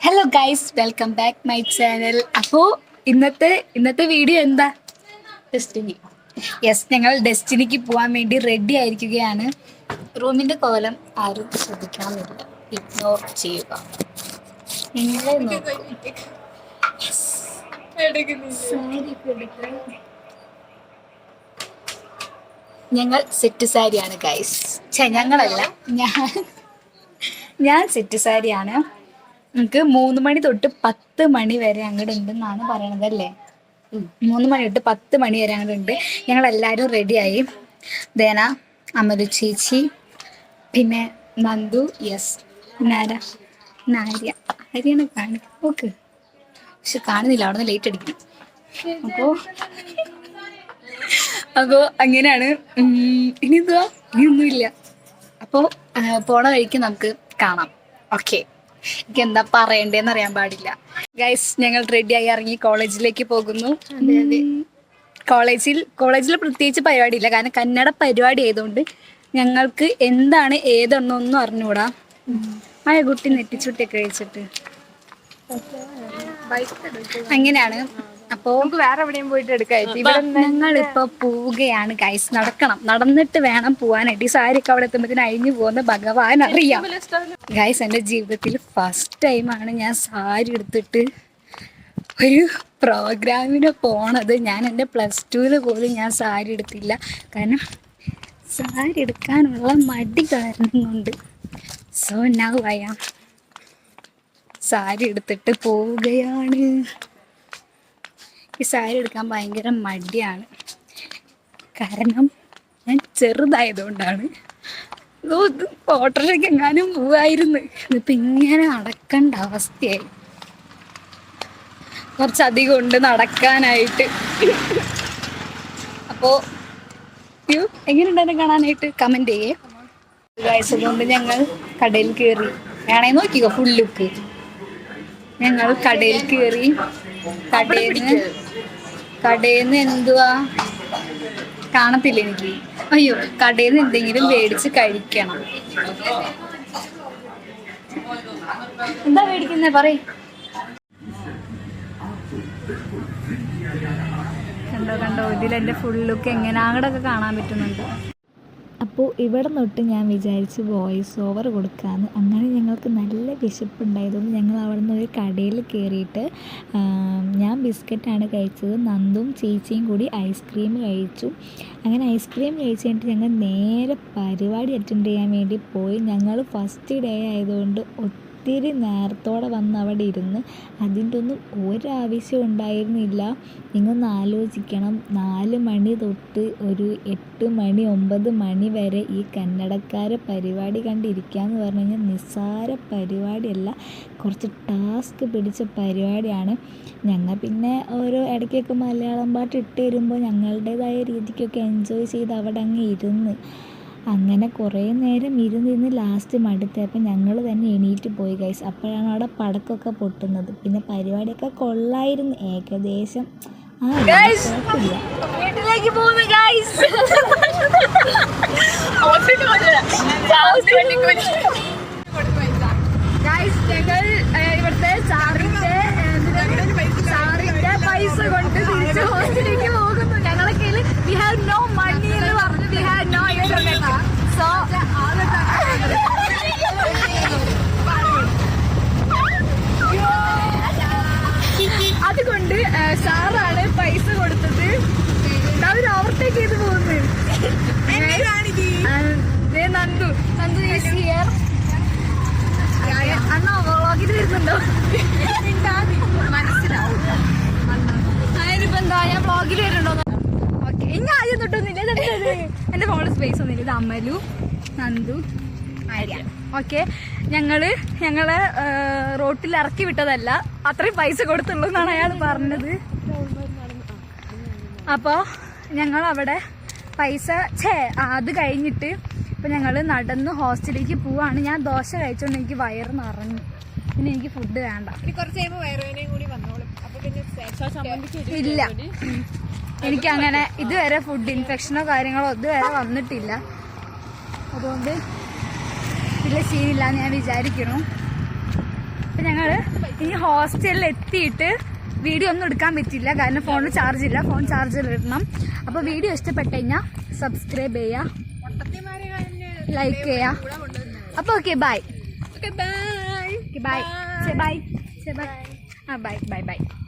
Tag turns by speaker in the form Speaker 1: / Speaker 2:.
Speaker 1: Hello guys welcome back my channel അപ്പോൾ ഇന്നത്തെ ഇന്നത്തെ വീഡിയോ എന്താ? ഡെസ്റ്റിനി യെസ് ഞങ്ങൾ ഡെസ്റ്റിനിക്ക് പോകാൻ വേണ്ടി റെഡി ആയിരിക്കുകയാണ്. റൂമിന്റെ കോലം ആരും ശ്രദ്ധിക്കണമെന്നില്ല ഇഗ്നോർ ചെയ്യുക. നിങ്ങളെ ഞങ്ങൾ സെറ്റ് സാരിയാണ് ഗൈസ് ഞങ്ങളല്ല. ഞാൻ ഞാൻ സെറ്റ് സാരിയാണ് നമുക്ക് മൂന്ന് മണി തൊട്ട് പത്ത് മണി വരെ അങ്ങോട്ട് ഉണ്ടെന്നാണ് പറയണത് അല്ലേ? മൂന്ന് മണി തൊട്ട് പത്ത് മണി വരെ അങ്ങോട്ട് ഉണ്ട്. ഞങ്ങൾ എല്ലാവരും റെഡിയായി ദേന അമലു ചേച്ചി പിന്നെ നന്ദു യെസ്. നാര നാര്യ ആര്യാണ് കാണുക? ഓക്കെ പക്ഷെ കാണുന്നില്ല അവിടെ നിന്ന് ലേറ്റ് അടിക്കണം അപ്പോൾ അപ്പോൾ അങ്ങനെയാണ് ഇനി എന്തുവാ? ഇനിയൊന്നുമില്ല അപ്പോൾ പോണ വഴിക്ക് നമുക്ക് കാണാം. ഓക്കെ. എനിക്ക് എന്താ പറയണ്ടേന്ന് അറിയാൻ പാടില്ല. ഗൈസ് ഞങ്ങൾ റെഡിയായി ഇറങ്ങി കോളേജിലേക്ക് പോകുന്നു. കോളേജിൽ കോളേജിൽ പ്രത്യേകിച്ച് പരിപാടിയില്ല. കാരണം കന്നഡ പരിപാടി ആയതുകൊണ്ട് ഞങ്ങൾക്ക് എന്താണ് ഏതെണ്ണൊന്നും അറിഞ്ഞുകൂടാ ആയ കുട്ടി നെറ്റിച്ചുട്ടിയൊക്കെ കഴിച്ചിട്ട്. അങ്ങനെയാണ്. അപ്പോ
Speaker 2: നമുക്ക് വേറെ എവിടെയും പോയിട്ട് എടുക്കാം.
Speaker 1: ഞങ്ങൾ ഇപ്പൊ പോവുകയാണ് ഗൈസ് നടക്കണം. നടന്നിട്ട് വേണം പോവാനായിട്ട്. ഈ സാരിയൊക്കെ അവിടെ എത്തുമ്പോഴത്തേന് അഴിഞ്ഞു പോകുന്ന ഭഗവാൻ അറിയാം. ഗൈസ് എന്റെ ജീവിതത്തിൽ ഫസ്റ്റ് ടൈമാണ് ഞാൻ സാരി എടുത്തിട്ട് ഒരു പ്രോഗ്രാമിന് പോണത്. ഞാൻ എന്റെ പ്ലസ് ടുവിൽ പോലും ഞാൻ സാരി എടുത്തില്ല. കാരണം സാരി എടുക്കാനുള്ള മടി കാരണം കൊണ്ട് സോ നൗ ഐ സാരി എടുത്തിട്ട് പോവുകയാണ്. ഈ സാരി എടുക്കാൻ ഭയങ്കര മടിയാണ്. കാരണം ഞാൻ ചെറുതായതുകൊണ്ടാണ്. ഇത് ഓട്ടോറിക്ഷയ്ക്ക് എങ്ങാനും പോവായിരുന്നു. ഇതിപ്പോൾ ഇങ്ങനെ നടക്കേണ്ട അവസ്ഥയായി. കുറച്ചധികം ഉണ്ട് നടക്കാനായിട്ട്. അപ്പോ യ്യോ, എങ്ങനെയുണ്ട് എന്നെ കാണാനായിട്ട്? കമന്റ് ചെയ്യേ. ഗൈസ് ഞങ്ങൾ കടയിൽ കയറി വേണേ നോക്കിക്കോ ഫുൾ ലുക്ക് ഞങ്ങൾ കടയിൽ കയറി കടയിൽ നിന്ന് കടയിൽ നിന്ന് എന്തുവാ? കാണത്തില്ല എനിക്ക്? അയ്യോ കടയിൽ നിന്ന് എന്തെങ്കിലും മേടിച്ച് കഴിക്കണം. എന്താ മേടിക്കുന്നേ? പറയ. കണ്ടോ കണ്ടോ എന്റെ ഫുൾ ലുക്ക് എങ്ങനെ? അങ്ങോട്ടൊക്കെ കാണാൻ പറ്റുന്നുണ്ട്.
Speaker 3: അപ്പോൾ ഇവിടെ തൊട്ട് ഞാൻ വിചാരിച്ച് വോയിസ് ഓവർ കൊടുക്കാമെന്ന് അങ്ങനെ ഞങ്ങൾക്ക് നല്ല വിശപ്പുണ്ടായതുകൊണ്ട് ഞങ്ങൾ അവിടെ നിന്ന് ഒരു കടയിൽ കയറിയിട്ട് ഞാൻ ബിസ്ക്കറ്റാണ് കഴിച്ചത്. നന്ദും ചേച്ചിയും കൂടി ഐസ്ക്രീം കഴിച്ചു. അങ്ങനെ ഐസ്ക്രീം കഴിച്ച് കഴിഞ്ഞിട്ട് ഞങ്ങൾ നേരെ പരിപാടി അറ്റൻഡ് ചെയ്യാൻ വേണ്ടി പോയി. ഞങ്ങൾ ഫസ്റ്റ് ഡേ ആയതുകൊണ്ട് ഒത്തിരി നേരത്തോടെ വന്ന് അവിടെ ഇരുന്ന് അതിന്റെ ഒന്നും ഒരാവശ്യം ഉണ്ടായിരുന്നില്ല. നിങ്ങളൊന്ന് ആലോചിക്കണം. നാല് മണി തൊട്ട് ഒരു എട്ട് മണി ഒമ്പത് മണി വരെ ഈ കന്നഡക്കാരെ പരിപാടി കണ്ടിരിക്കുക എന്ന് പറഞ്ഞു കഴിഞ്ഞാൽ നിസ്സാര പരിപാടിയല്ല. കുറച്ച് ടാസ്ക് പിടിച്ച പരിപാടിയാണ്. ഞങ്ങൾ പിന്നെ ഓരോ ഇടയ്ക്കൊക്കെ മലയാളം പാട്ട് ഇട്ട് തരുമ്പോൾ ഞങ്ങളുടേതായ രീതിക്കൊക്കെ എൻജോയ് ചെയ്ത് അവിടെ അങ്ങ് ഇരുന്ന്. അങ്ങനെ കുറേ നേരം ഇരുന്നിരുന്ന് ലാസ്റ്റ് മടുത്തപ്പോൾ ഞങ്ങൾ തന്നെ എണീറ്റ് പോയി ഗൈസ് അപ്പോഴാണ് അവിടെ പടക്കമൊക്കെ പൊട്ടുന്നത്. പിന്നെ പരിപാടിയൊക്കെ കൊള്ളായിരുന്നു. ഏകദേശം ആ കുഴപ്പമില്ല.
Speaker 1: വീട്ടിലേക്ക് പോകുന്നു ഗൈസ് ഗൈസ് ഞങ്ങൾ ഇവിടുത്തെ സാറിന്റെ സാറിന്റെ പൈസ കൊണ്ട് തിരിച്ച് ഹോസ്റ്റലിലേക്ക് പോകുന്നു ഞങ്ങളെ കയ്യിൽ വി ഹാവ് നോ മണി എന്ന് പറഞ്ഞു we have no internet so അതുകൊണ്ട് ഏഹ്, സാറാണ് പൈസ കൊടുത്തത് അവർ ഓവർടേക്ക് ചെയ്ത് പോകുന്നു And ദേ നന്ദു നന്ദു ഈസ് ഹിയർ അണ്ണാ വ്ളോഗിൽ വരുന്നുണ്ടോ മനസ്സിലാവും അതിനിപ്പോ എന്താ വ്ളോഗിൽ വരുന്നുണ്ടോ ഇനി ആദ്യം തൊട്ടൊന്നുമില്ല എന്റെ ഫോണിൽ സ്പേസ് ഒന്നുമില്ല. ഇത് അമലു നന്ദു ആര്യ. ഓക്കെ. ഞങ്ങൾ ഞങ്ങളെ റോട്ടിൽ ഇറക്കി വിട്ടതല്ല അത്രയും പൈസ കൊടുത്തുള്ളൂ എന്നാണ് അയാൾ പറഞ്ഞത്. അപ്പോൾ ഞങ്ങൾ അവിടെ പൈസ ഛേ അത് കഴിഞ്ഞിട്ട് ഇപ്പം ഞങ്ങൾ നടന്ന് ഹോസ്റ്റലിലേക്ക് പോവാണ്. ഞാൻ ദോശ കഴിച്ചുകൊണ്ട് എനിക്ക് വയറ് നിറഞ്ഞു. പിന്നെ എനിക്ക് ഫുഡ് വേണ്ട.
Speaker 2: കുറച്ച് കഴിയുമ്പോൾ വയറുവേനയും കൂടി അപ്പൊ പിന്നെ
Speaker 1: ഇല്ല. എനിക്ക് അങ്ങനെ ഇതുവരെ ഫുഡ് ഇൻഫെക്ഷനോ കാര്യങ്ങളോ ഇതുവരെ വന്നിട്ടില്ല. അതുകൊണ്ട് വലിയ സീനില്ല എന്ന് ഞാൻ വിചാരിക്കുന്നു. അപ്പൊ ഞങ്ങൾ ഈ ഹോസ്റ്റലിൽ എത്തിയിട്ട് വീഡിയോ ഒന്നും എടുക്കാൻ പറ്റില്ല. കാരണം ഫോണിൽ ചാർജ് ഇല്ല. ഫോൺ ചാർജിൽ ഇടണം. അപ്പോൾ വീഡിയോ ഇഷ്ടപ്പെട്ടു കഴിഞ്ഞാൽ സബ്സ്ക്രൈബ് ചെയ്യുക ലൈക്ക് ചെയ്യുക അപ്പോൾ okay bye
Speaker 2: bye
Speaker 1: bye bye bye ആ ബൈ ബൈ ബൈ